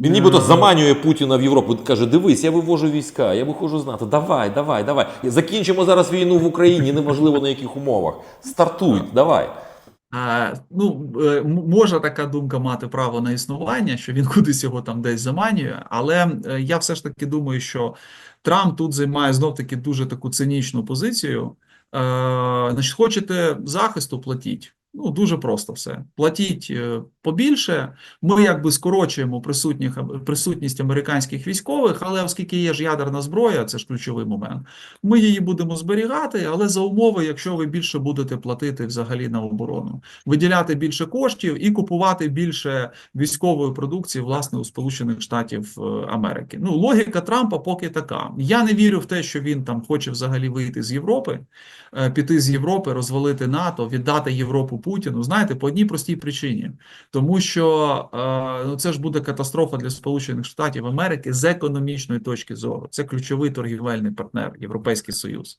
Він нібито заманює Путіна в Європу. Каже: дивись, я вивожу війська, я виходжу з НАТО. Давай, давай, давай. Закінчимо зараз війну в Україні, неможливо на яких умовах. Стартуй, давай. А, ну, е, може така думка мати право на існування, що він кудись його там десь заманює, але е, я все ж таки думаю, що Трамп тут займає знов таки дуже таку цинічну позицію. Е, значить, хочете захисту, платіть. Ну, дуже просто все. Платіть е, побільше. Ми якби скорочуємо присутніх, присутність американських військових, але оскільки є ж ядерна зброя, це ж ключовий момент. Ми її будемо зберігати, але за умови, якщо ви більше будете платити взагалі на оборону, виділяти більше коштів і купувати більше військової продукції, власне, у Сполучених Штатів е, Америки. Ну, логіка Трампа поки така. Я не вірю в те, що він там хоче взагалі вийти з Європи, е, піти з Європи, розвалити НАТО, віддати Європу Путіну. Знаєте, по одній простій причині, тому що е, ну, це ж буде катастрофа для Сполучених Штатів Америки з економічної точки зору. Це ключовий торгівельний партнер, Європейський Союз.